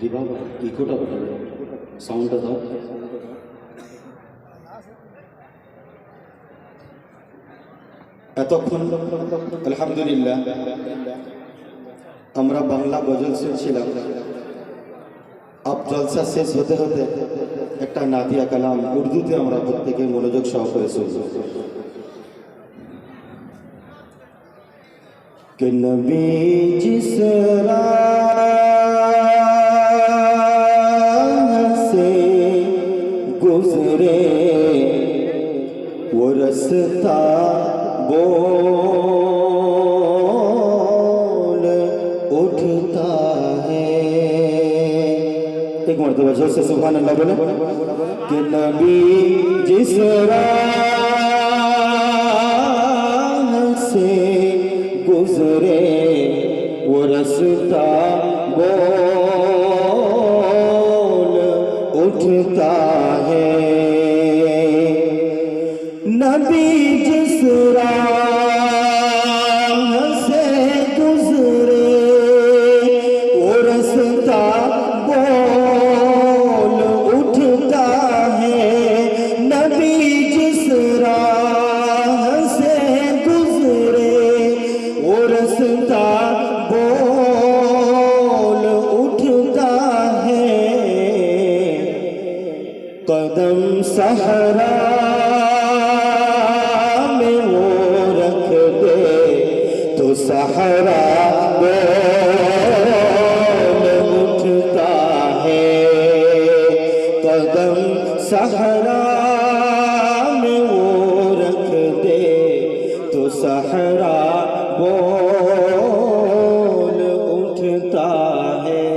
দিবা ইকোটা বাড়াবে সাউন্ডটা দাও। এতক্ষণ আলহামদুলিল্লাহ, আমরা বাংলা গজল শুনছিলাম। আপ জলসা শেষ হতে হতে একটা নাদিয়া কালাম উর্দুতে আমরা প্রত্যেকে মনোযোগ সহকারে শুনব। کہ نبی جس راہ سے گزرے، وہ رستہ بول اٹھتا ہے۔ ایک مرتبہ زور سے سبحان اللہ بولے۔ کہ نبی جس راہ اٹھتا تو صحرا اٹھتا ہے۔ قدم صحرا میں وہ رکھ دے۔ تو صحرا بول اٹھتا ہے۔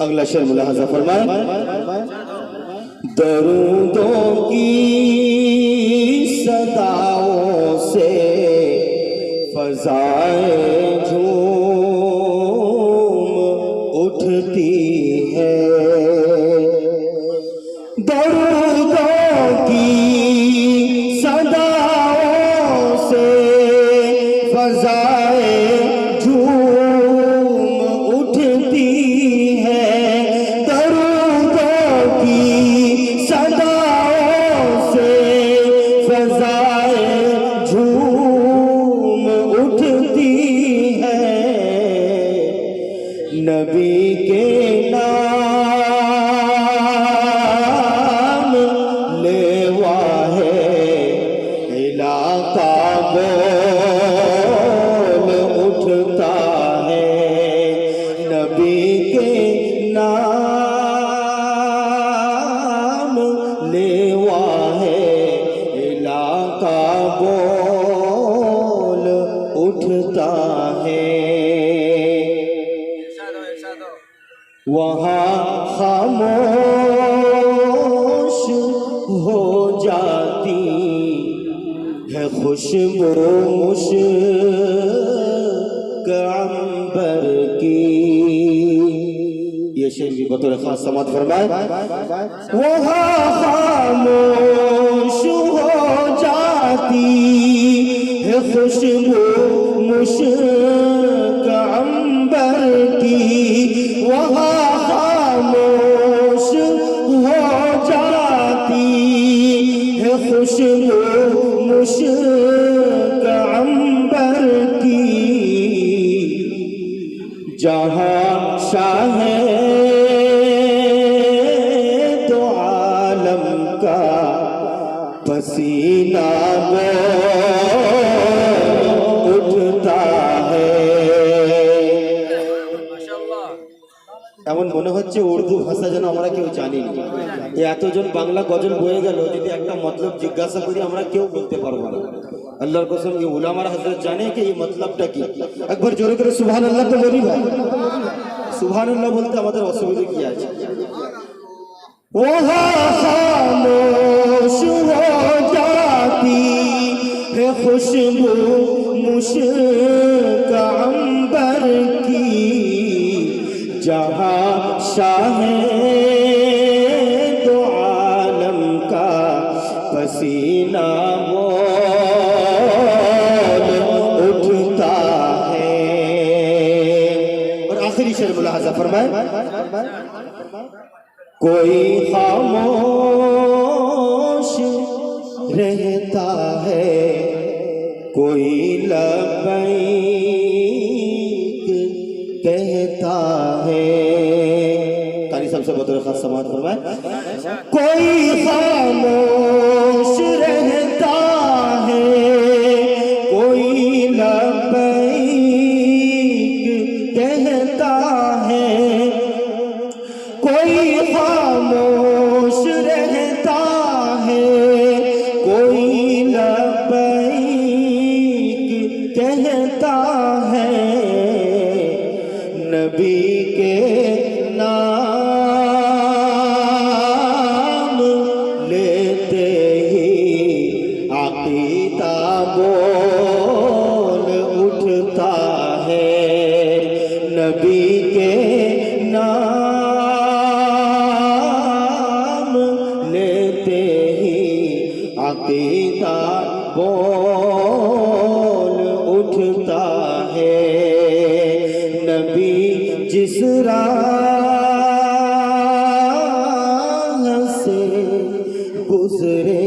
اگلا شعر ملاحظہ فرمائیں۔ درودوں کی درودوں کی صداؤں سے فضائیں جھوم اٹھتی ہے۔ درودوں کی صداؤں سے فضائیں جھوم اٹھتی ہے۔ نبی کے نام اٹھتا ہے۔ وہاں خاموش ہو جاتی ہے، خوشبو مشک عنبر کی۔ یہ شعر بھی بطور خاص سماعت فرمائے۔ وہاں خاموش ہے এমন মনে হচ্ছে উর্দু ভাষা যেন আমরা কেউ জানি না এতজন বাংলা গজল বয়ে গেল, যদি একটা মতলব জিজ্ঞাসা করি আমরা কেউ বলতে পারব না। আল্লাহর কসম কি উলামার হাজার জানে কি এই মতলবটা কি? একবার জোরে করে সুবহান আল্লাহ তো বলি ভাই। সুবহান আল্লাহ বলতে আমাদের অসুবিধা কি আছে? হো খুশবু মুশ কাম্বর جہاں شاہ تو عالم کا پسینہ بول اٹھتا ہے۔ اور آخری شعر ملاحظہ فرمائے کوئی خاموش رہتا ہے، کوئی لبئی سے بطور خاص سمات فرمائے۔ کوئی خاموش رہتا ہے، کوئی لبیک کہتا ہے۔ کوئی خاموش رہتا ہے، کوئی لبیک کہتا ہے۔ نبی کے نام اس سے گزرے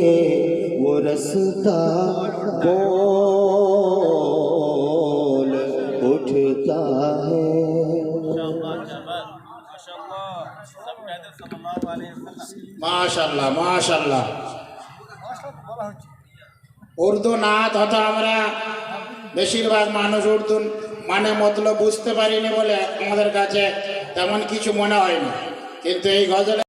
وہ رستا بول اٹھتا ہے؟ ماشاء اللہ ماشاء اللہ اردو نات ہوتا ہمارا۔ بشیر বেশিরভাগ মানুষ উর্দু মানে মতলব বুঝতে পারিনি বলে আমাদের কাছে তেমন কিছু মনে হয়নি। কিন্তু এই গজলে